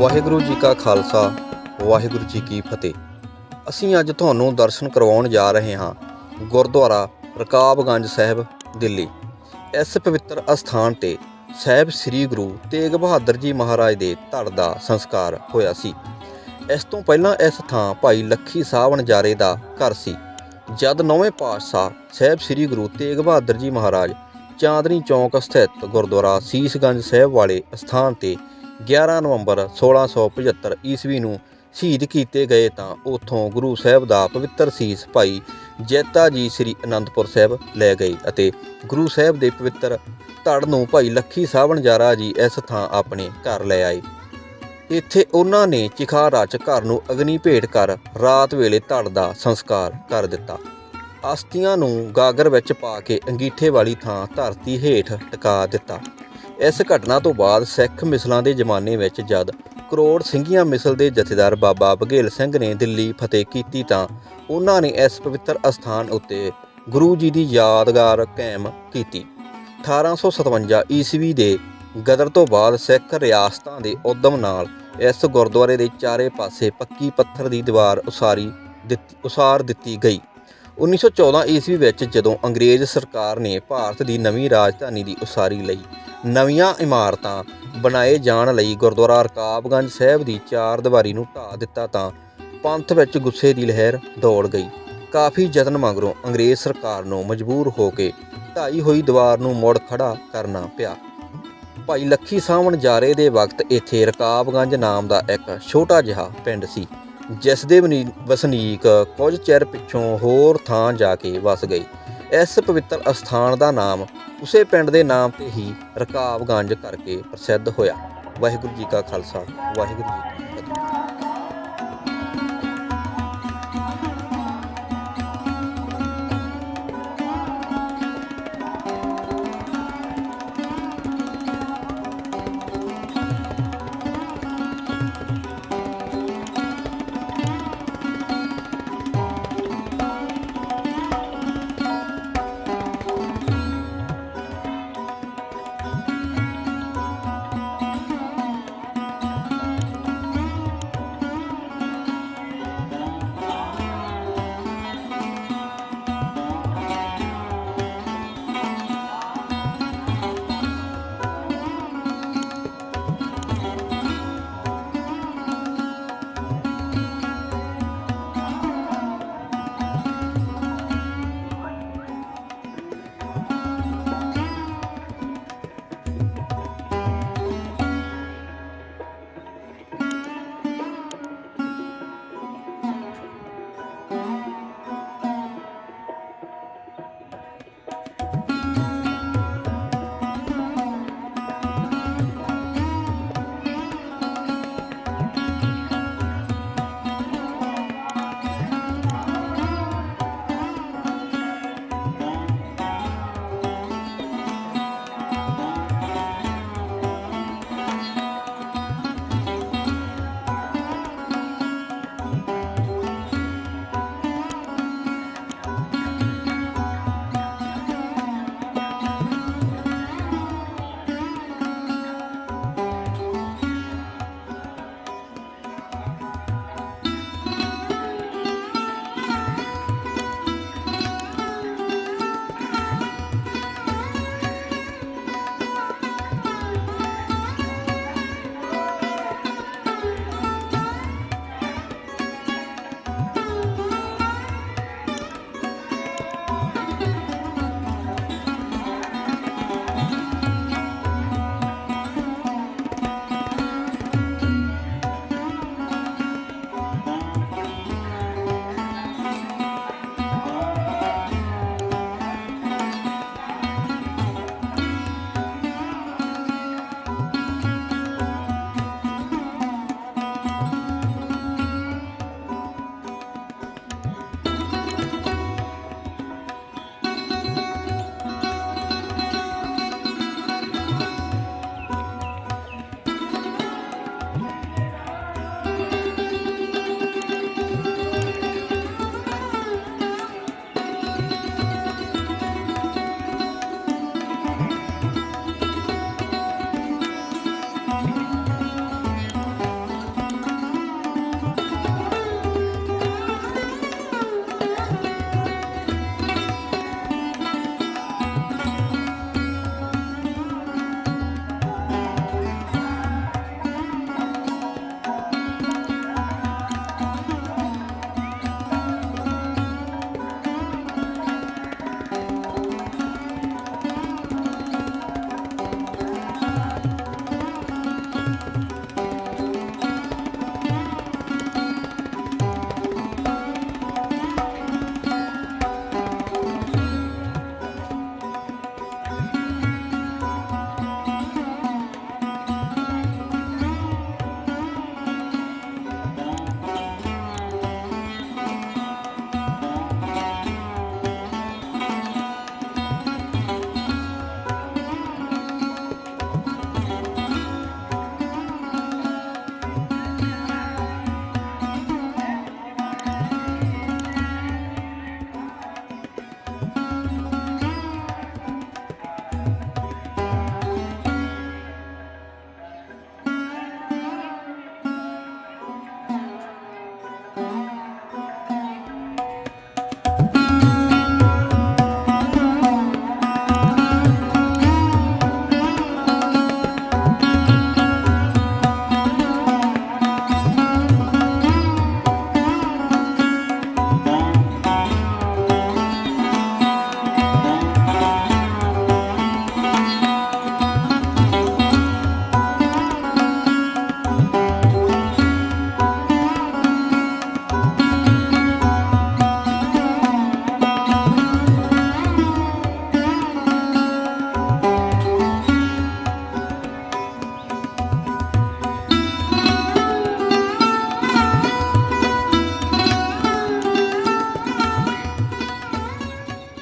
ਵਾਹਿਗੁਰੂ ਜੀ ਕਾ ਖਾਲਸਾ, ਵਾਹਿਗੁਰੂ ਜੀ ਕੀ ਫਤਿਹ। ਅਸੀਂ ਅੱਜ ਤੁਹਾਨੂੰ ਦਰਸ਼ਨ ਕਰਵਾਉਣ ਜਾ ਰਹੇ ਹਾਂ ਗੁਰਦੁਆਰਾ ਰਕਾਬਗੰਜ ਸਾਹਿਬ, ਦਿੱਲੀ। ਇਸ ਪਵਿੱਤਰ ਅਸਥਾਨ ਤੇ ਸਾਹਿਬ ਸ੍ਰੀ ਗੁਰੂ ਤੇਗ ਬਹਾਦਰ ਜੀ ਮਹਾਰਾਜ ਦੇ ਧੜ ਦਾ ਸੰਸਕਾਰ ਹੋਇਆ ਸੀ। ਇਸ ਤੋਂ ਪਹਿਲਾਂ ਇਸ ਥਾਂ ਭਾਈ ਲੱਖੀ ਸਾਹਿਬ ਨਜਾਰੇ ਦਾ ਘਰ ਸੀ। ਜਦ ਨੌਵੇਂ ਪਾਤਸ਼ਾਹ ਸਾਹਿਬ ਸ੍ਰੀ ਗੁਰੂ ਤੇਗ ਬਹਾਦਰ ਜੀ ਮਹਾਰਾਜ ਚਾਂਦਨੀ ਚੌਂਕ ਸਥਿਤ ਗੁਰਦੁਆਰਾ ਸੀਸਗੰਜ ਸਾਹਿਬ ਵਾਲੇ ਸਥਾਨ ਤੇ 11 ਨਵੰਬਰ 1675 ਈਸਵੀ ਨੂੰ ਸ਼ਹੀਦ ਕੀਤੇ ਗਏ ਤਾਂ ਉਥੋਂ ਗੁਰੂ ਸਾਹਿਬ ਦਾ ਪਵਿੱਤਰ ਸੀਸ ਭਾਈ ਜੈਤਾ ਜੀ ਸ੍ਰੀ ਅਨੰਦਪੁਰ ਸਾਹਿਬ ਲੈ ਗਏ ਅਤੇ ਗੁਰੂ ਸਾਹਿਬ ਦੇ ਪਵਿੱਤਰ ਧੜ ਨੂੰ ਭਾਈ ਲੱਖੀ ਸਾਹਿਬ ਨਜਾਰਾ ਜੀ ਇਸ ਥਾਂ ਆਪਣੇ ਘਰ ਲੈ ਆਏ। ਇੱਥੇ ਉਹਨਾਂ ਨੇ ਚਿਖਾ ਰਚ ਘਰ ਨੂੰ ਅਗਨੀ ਭੇਟ ਕਰ ਰਾਤ ਵੇਲੇ ਧੜ ਦਾ ਸੰਸਕਾਰ ਕਰ ਦਿੱਤਾ। ਅਸਥੀਆਂ ਨੂੰ ਗਾਗਰ ਵਿੱਚ ਪਾ ਕੇ ਅੰਗੀਠੇ ਵਾਲੀ ਥਾਂ ਧਰਤੀ ਹੇਠ ਟਿਕਾ ਦਿੱਤਾ। ਇਸ ਘਟਨਾ ਤੋਂ ਬਾਅਦ ਸਿੱਖ ਮਿਸਲਾਂ ਦੇ ਜ਼ਮਾਨੇ ਵਿੱਚ ਜਦ ਕਰੋੜ ਸਿੰਘੀਆਂ ਮਿਸਲ ਦੇ ਜਥੇਦਾਰ ਬਾਬਾ ਬਘੇਲ ਸਿੰਘ ਨੇ ਦਿੱਲੀ ਫਤਿਹ ਕੀਤੀ ਤਾਂ ਉਹਨਾਂ ਨੇ ਇਸ ਪਵਿੱਤਰ ਅਸਥਾਨ ਉੱਤੇ ਗੁਰੂ ਜੀ ਦੀ ਯਾਦਗਾਰ ਕਾਇਮ ਕੀਤੀ। 1857 ਈਸਵੀ ਦੇ ਗਦਰ ਤੋਂ ਬਾਅਦ ਸਿੱਖ ਰਿਆਸਤਾਂ ਦੇ ਉਦਮ ਨਾਲ ਇਸ ਗੁਰਦੁਆਰੇ ਦੇ ਚਾਰੇ ਪਾਸੇ ਪੱਕੀ ਪੱਥਰ ਦੀ ਦੀਵਾਰ ਉਸਾਰੀ ਦਿੱਤੀ ਉਸਾਰ ਦਿੱਤੀ ਗਈ। 1914 ਈਸਵੀ ਵਿੱਚ ਜਦੋਂ ਅੰਗਰੇਜ਼ ਸਰਕਾਰ ਨੇ ਭਾਰਤ ਦੀ ਨਵੀਂ ਰਾਜਧਾਨੀ ਦੀ ਉਸਾਰੀ ਲਈ ਨਵੀਆਂ ਇਮਾਰਤਾਂ ਬਣਾਏ ਜਾਣ ਲਈ ਗੁਰਦੁਆਰਾ ਰਕਾਬਗੰਜ ਸਾਹਿਬ ਦੀ ਚਾਰ ਦੀਵਾਰੀ ਨੂੰ ਢਾਹ ਦਿੱਤਾ ਤਾਂ ਪੰਥ ਵਿੱਚ ਗੁੱਸੇ ਦੀ ਲਹਿਰ ਦੌੜ ਗਈ। ਕਾਫੀ ਯਤਨ ਮਗਰੋਂ ਅੰਗਰੇਜ਼ ਸਰਕਾਰ ਨੂੰ ਮਜਬੂਰ ਹੋ ਕੇ ਢਾਈ ਹੋਈ ਦੀਵਾਰ ਨੂੰ ਮੁੜ ਖੜਾ ਕਰਨਾ ਪਿਆ। ਭਾਈ ਲੱਖੀ ਸਾਹਮਣ ਜਾਰੇ ਦੇ ਵਕਤ ਇੱਥੇ ਰਕਾਬਗੰਜ ਨਾਮ ਦਾ ਇੱਕ ਛੋਟਾ ਜਿਹਾ ਪਿੰਡ ਸੀ। ਜਿਸ ਦੇ ਵਨੀ- ਵਸਨੀਕ ਕੁਝ ਚਿਰ ਪਿੱਛੋਂ ਹੋਰ ਥਾਂ ਜਾ ਕੇ ਵਸ ਗਏ ਇਸ ਪਵਿੱਤਰ ਅਸਥਾਨ ਦਾ ਨਾਮ ਉਸੇ ਪਿੰਡ ਦੇ ਨਾਮ ਤੇ ਹੀ ਰਕਾਬਗੰਜ ਕਰਕੇ ਪ੍ਰਸਿੱਧ ਹੋਇਆ। ਵਾਹਿਗੁਰੂ ਜੀ ਕਾ ਖਾਲਸਾ, ਵਾਹਿਗੁਰੂ ਜੀ ਕੀ